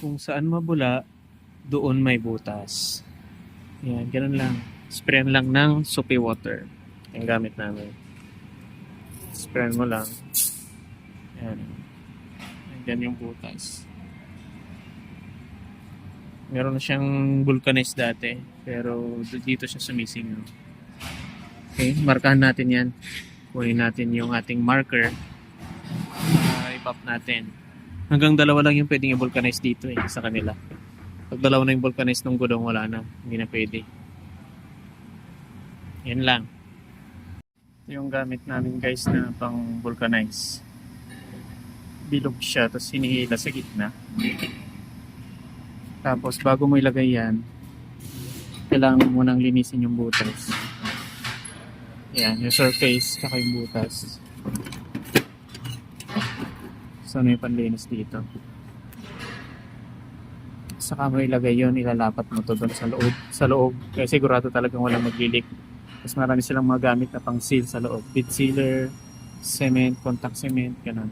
Kung saan mabula, doon may butas. Yan, ganun lang. Sprayan lang ng soapy water. Yung gamit namin. Sprayan mo lang. Yan. Yan yung butas. Meron na siyang vulcanized dati. Pero dito siya sumising. no? Okay, markahan natin yan. Kunin natin yung ating marker. Uh, i-pop natin. Hanggang dalawa lang yung pwedeng i-vulcanize dito eh, sa kanila. Pag dalawa na yung vulcanize ng gudong, wala na. Hindi na pwede. Yan lang. Yung gamit namin guys na pang vulcanize. Bilog siya, tapos hinihila sa gitna. Tapos bago mo ilagay yan, kailangan mo munang linisin yung butas. Yan, yung surface, tsaka yung butas. So, ano yung panlinis dito? Saka mo ilagay yun, ilalapat mo to doon sa loob. Sa loob, kaya sigurado talagang walang maglilik. Tapos marami silang mga gamit na pang seal sa loob. Bit sealer, cement, contact cement, ganun.